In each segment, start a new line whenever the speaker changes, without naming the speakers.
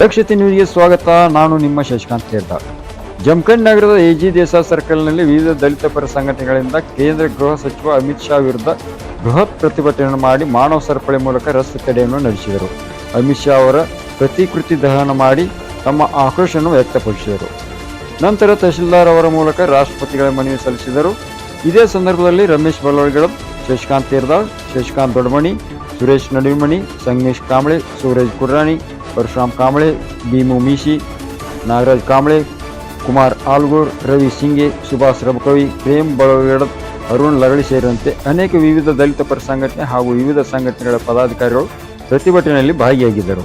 ದಕ್ಷತೆ ನ್ಯೂಸ್ಗೆ ಸ್ವಾಗತ. ನಾನು ನಿಮ್ಮ ಶಶಿಕಾಂತ್ ಕೇರ್ದಾರ್ ಜಮ್ಖಂಡ್ ನಗರದ ಎಜಿ ದೇಸಾ ಸರ್ಕಲ್ನಲ್ಲಿ ವಿವಿಧ ದಲಿತ ಪರ ಸಂಘಟನೆಗಳಿಂದ ಕೇಂದ್ರ ಗೃಹ ಸಚಿವ ಅಮಿತ್ ಶಾ ವಿರುದ್ಧ ಬೃಹತ್ ಪ್ರತಿಭಟನೆ ಮಾಡಿ ಮಾನವ ಸರಪಳಿ ಮೂಲಕ ರಸ್ತೆ ತಡೆಯನ್ನು ನಡೆಸಿದರು. ಅಮಿತ್ ಶಾ ಅವರ ಪ್ರತಿಕೃತಿ ದಹನ ಮಾಡಿ ತಮ್ಮ ಆಕ್ರೋಶವನ್ನು ವ್ಯಕ್ತಪಡಿಸಿದರು. ನಂತರ ತಹಶೀಲ್ದಾರ್ ಅವರ ಮೂಲಕ ರಾಷ್ಟ್ರಪತಿಗಳ ಮನವಿ ಸಲ್ಲಿಸಿದರು. ಇದೇ ಸಂದರ್ಭದಲ್ಲಿ ರಮೇಶ್ ಬಲವಡಿಗಡಂ ಶಶಿಕಾಂತ್ ತೀರ್ದಾಳ್, ಶಶಿಕಾಂತ್ ದೊಡ್ಡಮಣಿ ಸುರೇಶ್ ನಡುವಿಮಣಿ ಸಂಗೇಶ್ ಕಾಂಬಳೆ, ಸೂರಜ್ ಕುರ್ರಾಣಿ ಪರಶುರಾಮ್ ಕಾಂಬಳೆ ಭೀಮು ಮೀಶಿ, ನಾಗರಾಜ್ ಕಾಂಬಳೆ ಕುಮಾರ್ ಆಲ್ಗೂರ್ ರವಿ ಸಿಂಗೆ, ಸುಭಾಷ್ ರಬಕವಿ, ಪ್ರೇಮ್ ಬಳಗಡ ಅರುಣ್ ಲಗಳಿ ಸೇರಿದಂತೆ ಅನೇಕ ವಿವಿಧ ದಲಿತ ಪರ ಸಂಘಟನೆ ಹಾಗೂ ವಿವಿಧ ಸಂಘಟನೆಗಳ ಪದಾಧಿಕಾರಿಗಳು ಪ್ರತಿಭಟನೆಯಲ್ಲಿ ಭಾಗಿಯಾಗಿದ್ದರು.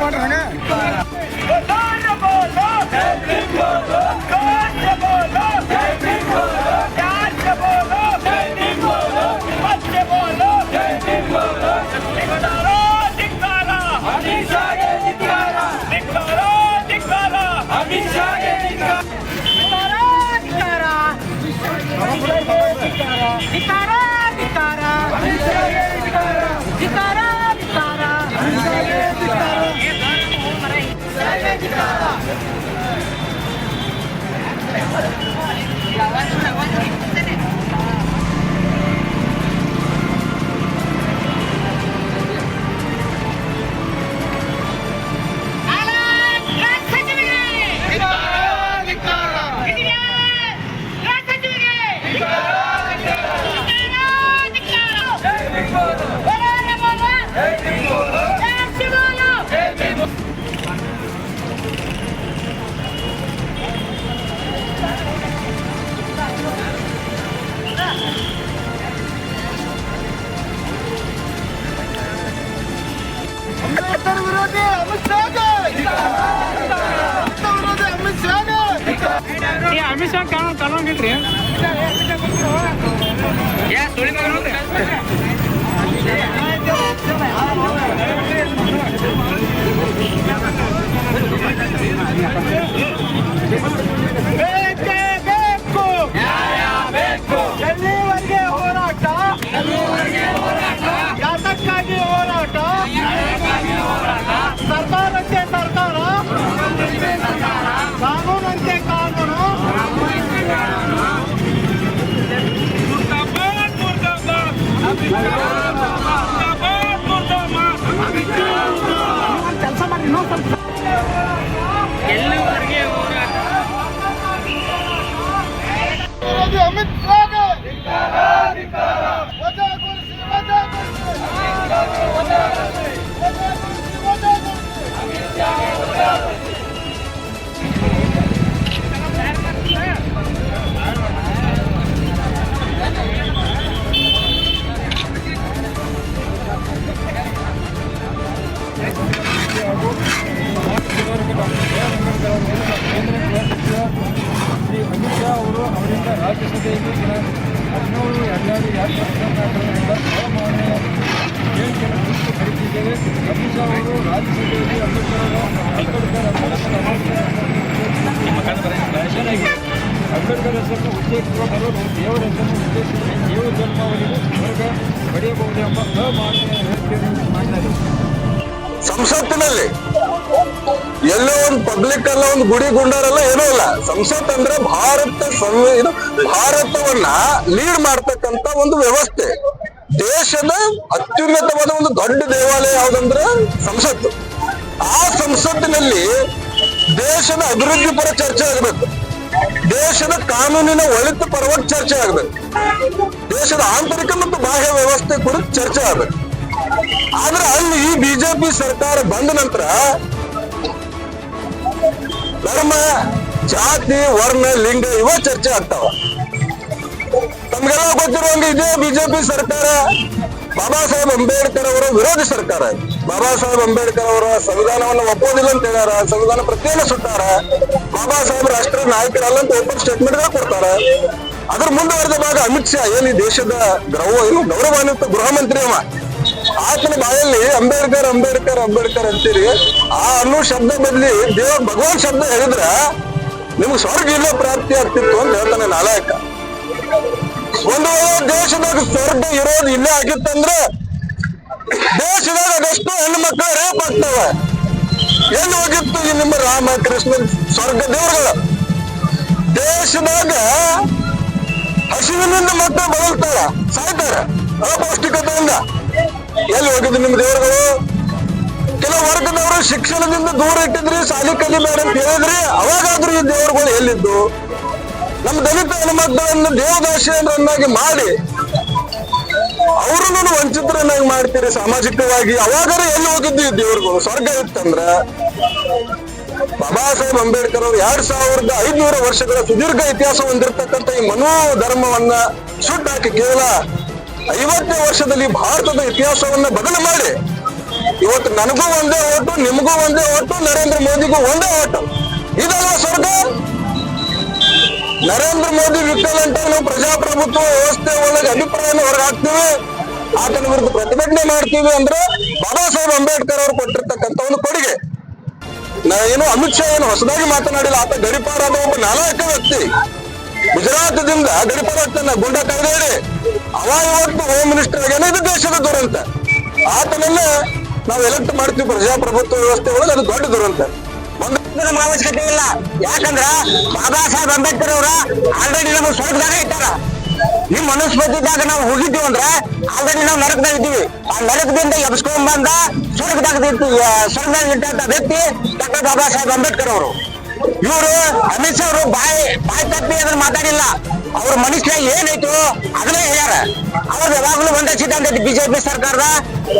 பாடுறாங்க ಕಾಣೋಂಗಿಲ್ರಿ
Sitaram! ಬರಲು ದೇವರ ದೇವ ಸ್ವರ್ಗ ಪಡೆಯಬಹುದು ಎಂಬ
ಸಂಸತ್ತಿನಲ್ಲಿ ಎಲ್ಲೋ ಒಂದು ಪಬ್ಲಿಕ್ ಅಲ್ಲ, ಒಂದು ಗುಡಿ ಗುಂಡಾರಲ್ಲ, ಏನೂ ಇಲ್ಲ. ಸಂಸತ್ ಅಂದ್ರೆ ಭಾರತ ಸಂವಿಧಾನ ಭಾರತವನ್ನ ಲೀಡ್ ಮಾಡ್ತಕ್ಕಂತ ಒಂದು ವ್ಯವಸ್ಥೆ. ದೇಶದ ಅತ್ಯುನ್ನತವಾದ ಒಂದು ದೊಡ್ಡ ದೇವಾಲಯ ಯಾವ್ದಂದ್ರೆ ಸಂಸತ್ತು. ಆ ಸಂಸತ್ತಿನಲ್ಲಿ ದೇಶದ ಅಭಿವೃದ್ಧಿ ಪರ ಚರ್ಚೆ ಆಗಬೇಕು. ದೇಶದ ಕಾನೂನಿನ ಒಳಿತು ಪರವಾಗಿ ಚರ್ಚೆ ಆಗಬೇಕು. ದೇಶದ ಆಂತರಿಕ ಮತ್ತು ಬಾಹ್ಯ ವ್ಯವಸ್ಥೆ ಕುರಿತು ಚರ್ಚೆ ಆಗಬೇಕು. ಆದ್ರೆ ಅಲ್ಲಿ ಈ ಬಿಜೆಪಿ ಸರ್ಕಾರ ಬಂದ ನಂತರ ಧರ್ಮ, ಜಾತಿ, ವರ್ಣ, ಲಿಂಗ ಇವ ಚರ್ಚೆ ಆಗ್ತಾವ. ತಮ್ಗೆಲ್ಲ ಗೊತ್ತಿರುವಂಗೆ ಇದೇ ಬಿಜೆಪಿ ಸರ್ಕಾರ ಬಾಬಾ ಸಾಹೇಬ್ ಅಂಬೇಡ್ಕರ್ ಅವರ ವಿರೋಧಿ ಸರ್ಕಾರ. ಬಾಬಾ ಸಾಹೇಬ್ ಅಂಬೇಡ್ಕರ್ ಅವರ ಸಂವಿಧಾನವನ್ನು ಒಪ್ಪೋದಿಲ್ಲ ಅಂತ ಹೇಳ್ಯಾರ, ಸಂವಿಧಾನ ಪ್ರತಿಯನ್ನ ಸುಟ್ಟಾರ. ಬಾಬಾ ಸಾಹೇಬ್ ರಾಷ್ಟ್ರೀಯ ನಾಯಕರಲ್ಲ ಅಂತ ಓಪನ್ ಸ್ಟೇಟ್ಮೆಂಟ್ ಕೊಡ್ತಾರ. ಅದ್ರ ಮುಂದುವರೆದ ಭಾಗ ಅಮಿತ್ ಶಾ. ಏನ್ ಈ ದೇಶದ ಗೌರವ ಏನು ಗೌರವಾನ್ವಿತ ಗೃಹ ಮಂತ್ರಿ ಅವ. ಆತನ ಬಾಯಲ್ಲಿ ಅಂಬೇಡ್ಕರ್ ಅಂಬೇಡ್ಕರ್ ಅಂಬೇಡ್ಕರ್ ಅಂತೀರಿ. ಆ ಅನ್ನೋ ಶಬ್ದ ಬದಲಿ ದೇವ ಭಗವಾನ್ ಶಬ್ದ ಹೇಳಿದ್ರ ನಿಮ್ಗೆ ಸ್ವರ್ಗ ಇಲ್ಲ ಪ್ರಾಪ್ತಿ ಆಗ್ತಿತ್ತು ಅಂತ ಹೇಳ್ತಾನೆ ನಾಲಾಯಕ. ಒಂದು ದೇಶದಾಗ ಸ್ವರ್ಗ ಇರೋದು ಇಲ್ಲೇ ಆಗಿತ್ತಂದ್ರೆ ದೇಶದಾಗ ಅದೆಷ್ಟು ಹೆಣ್ಣು ಮಕ್ಕಳು ರೇಪ್ ಆಗ್ತವೆ. ಎಲ್ಲಿ ಹೋಗಿತ್ತು ಈ ನಿಮ್ಮ ರಾಮ ಕೃಷ್ಣ ಸ್ವರ್ಗ ದೇವರುಗಳು? ದೇಶದಾಗ ಹಸಿವಿನಿಂದ ಮಕ್ಕಳು ಬಳಲ್ತಾರ ಸಾಯ್ತಾರ, ಅಪೌಷ್ಟಿಕತೆಯಿಂದ. ಎಲ್ಲಿ ಹೋಗಿದ್ದು ನಿಮ್ಮ ದೇವರುಗಳು? ಕೆಲವು ವರ್ಗದವರು ಶಿಕ್ಷಣದಿಂದ ದೂರ ಇಟ್ಟಿದ್ರಿ, ಶಾಲೆ ಕಲಿಬೇಡ ಅಂತ ಹೇಳಿದ್ರಿ, ಅವಾಗಾದ್ರೂ ಈ ದೇವರುಗಳು ಎಲ್ಲಿದ್ದು? ನಮ್ಮ ದಲಿತ ಹೆಣ್ಮಕ್ಳನ್ನು ದೇವದಾಸಿಯರನ್ನಾಗಿ ಮಾಡಿ, ಅವರನ್ನು ವಂಚಿತರನ್ನಾಗಿ ಮಾಡ್ತೀರಿ ಸಾಮಾಜಿಕವಾಗಿ. ಅವಾಗಾರ ಎಲ್ಲಿ ಹೋಗಿದ್ದು ಈ ದೇವರುಗಳು? ಸ್ವರ್ಗ ಇತ್ತಂದ್ರ? ಬಾಬಾ ಸಾಹೇಬ್ ಅಂಬೇಡ್ಕರ್ ಅವರು ಎರಡ್ ಸಾವಿರದ ಐದ್ನೂರ ವರ್ಷಗಳ ಸುದೀರ್ಘ ಇತಿಹಾಸ ಹೊಂದಿರತಕ್ಕಂತ ಈ ಮನೋ ಧರ್ಮವನ್ನ ಸುಟ್ಟಾಕಿ ಕೇವಲ ಐವತ್ತನೇ ವರ್ಷದಲ್ಲಿ ಭಾರತದ ಇತಿಹಾಸವನ್ನ ಬದಲು ಮಾಡಿ. ಇವತ್ತು ನನಗೂ ಒಂದೇ ಓಟು, ನಿಮಗೂ ಒಂದೇ ಓಟು, ನರೇಂದ್ರ ಮೋದಿಗೂ ಒಂದೇ ಓಟು. ಇದಲ್ಲ ಸ್ವರ್ಗ? ನರೇಂದ್ರ ಮೋದಿ ವಿಠಲ್ ಅಂತ ನಾವು ಪ್ರಜಾಪ್ರಭುತ್ವ ವ್ಯವಸ್ಥೆ ಒಳಗೆ ಅಭಿಪ್ರಾಯನ ಹೊರಗಾಕ್ತೀವಿ. ಆತನ ವಿರುದ್ಧ ಪ್ರತಿಭಟನೆ ಮಾಡ್ತೀವಿ ಅಂದ್ರೆ ಬಾಬಾ ಸಾಹೇಬ್ ಅಂಬೇಡ್ಕರ್ ಅವರು ಕೊಟ್ಟಿರ್ತಕ್ಕಂಥ ಒಂದು ಕೊಡುಗೆ. ಏನು ಅಮಿತ್ ಶಾ ಏನು ಹೊಸದಾಗಿ ಮಾತನಾಡಿಲ್ಲ, ಆತ ಗಡಿಪಾರಾದ ಒಬ್ಬ ನಾಲಾಯಕ ವ್ಯಕ್ತಿ. ಗುಜರಾತದಿಂದ ಗಡಿಪಾರಾಗ್ತಾನ ಗುಂಡ ಕಳೆದೇಳಿ ಅವ ಇವತ್ತು ಹೋಮ್ ಮಿನಿಸ್ಟರ್ ಆಗ್ಯಾನ ಇದು ದೇಶದ ದುರಂತ? ಆತನನ್ನ ನಾವು ಎಲೆಕ್ಟ್ ಮಾಡ್ತೀವಿ, ಪ್ರಜಾಪ್ರಭುತ್ವ ವ್ಯವಸ್ಥೆ ಒಳಗೆ ಅದು ದೊಡ್ಡ ದುರಂತ.
ನಮ್ಗೆ ಅವಶ್ಯಕತೆ ಇಲ್ಲ. ಯಾಕಂದ್ರ ಬಾಬಾ ಸಾಹೇಬ್ ಅಂಬೇಡ್ಕರ್ ಅವರ ಆಲ್ರೆಡಿ ನಮಗೆ ಸ್ವರ್ಗದಾಗ ಇಟ್ಟಾರ. ನಿಮ್ ಬಂದಿದ್ದಾಗ ನಾವು ಹೋಗಿದ್ದೀವಿ ಅಂದ್ರೆ ಆಲ್ರೆಡಿ ನಾವು ನರಕದಾಗ ಇದ್ದೀವಿ. ಆ ನರಕದಿಂದ ಎಬ್ಸ್ಕೊಂಡ್ ಬಂದ ಸ್ವರ್ಗದಾಗ ಸ್ವರ್ಗದಾಗ ಇಟ್ಟಂತ ವ್ಯಕ್ತಿ ಡಾಕ್ಟರ್ ಬಾಬಾ ಸಾಹೇಬ್ ಅಂಬೇಡ್ಕರ್ ಅವರು. ಇವರು ಅಮಿತ್ ಶಾ ಅವರು ಬಾಯಿ ಬಾಯಿ ತಪ್ಪಿ ಅದನ್ನ ಮಾತಾಡಿಲ್ಲ. ಅವ್ರ ಮನುಷ್ಯ ಏನಾಯ್ತು ಅದನ್ನೇ ಹೇಳ್ಯಾರ. ಅವ್ರು ಯಾವಾಗಲೂ ಒಂದೇ ಸಿದ್ಧಾಂತ ಐತಿ ಬಿಜೆಪಿ ಸರ್ಕಾರದ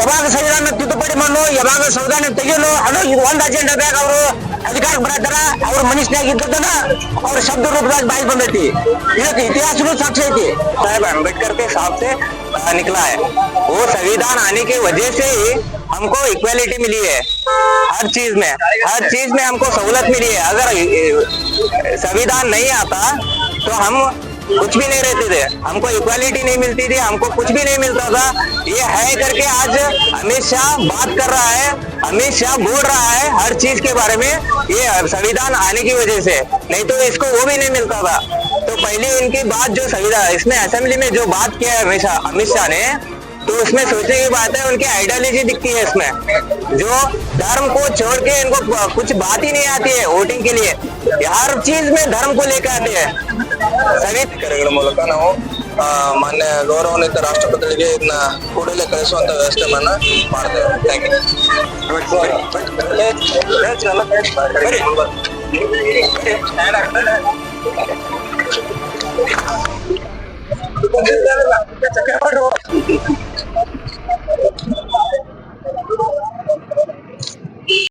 ಯಾವಾಗ ಸಂವಿಧಾನ ತಿದ್ದುಪಡಿ ಮಾಡು ಯಾವಾಗ ಸಂವಿಧಾನ ತೆಗೆಯಲು, ಅದು ಇದು ಒಂದ್ ಅಜೆಂಡಾದಾಗ ಅವರು ಅಧಿಕಾರಕ್ಕೆ ಬರತ್ತಾರ ಅವ್ರ ಮನುಷ್ಯನಾಗ ಇದ್ದದನ್ನ ಅವ್ರ ಶಬ್ದ ರೂಪದಾಗ ಬಾಯಿ ಬಂದೈತಿ ಇದಕ್ಕೆ ಇತಿಹಾಸನೂ ಸಾಕ್ಷಿ ಐತಿ साहब अम्बेडकर के हिसाब से अ, निकला है वो संविधान आने की वजह से ही हमको इक्वालिटी मिली है हर चीज में हर चीज में हमको सहूलत मिली है अगर अ, संविधान नहीं आता तो हम कुछ भी नहीं रहते थे। हमको इक्वालिटी नहीं मिलती थी, हमको कुछ भी नहीं मिलता था। ये है करके आज अमित शाह बात कर रहा है, अमित शाह बोल रहा है हर चीज़ के बारे में, ये संविधान आने की वजह से। नहीं तो इसको वो भी नहीं मिलता था। तो पहले इनकी बात जो संविधान, इसमें असेंबली में जो बात किया है अमित शाह ने तो उसमें सोचने की बात है उनकी आइडियोलॉजी दिखती है इसमें जो धर्म को छोड़ के इनको कुछ बात ही नहीं आती है वोटिंग के लिए हर चीज में धर्म को लेकर आते हैं सभी
ಕಾರ್ಯಕ್ರಮಗಳ ಮೂಲಕ ನಾವು ಆ, ಮಾನ್ಯ ಗೌರವಾನ್ವಿತ ರಾಷ್ಟ್ರಪತಿಗಳಿಗೆ ಇದನ್ನ ಕೂಡಲೇ ಕಳಿಸುವಂತ ವ್ಯವಸ್ಥೆಯನ್ನ ಮಾಡ್ತೇವೆ ಥ್ಯಾಂಕ್ ಯು you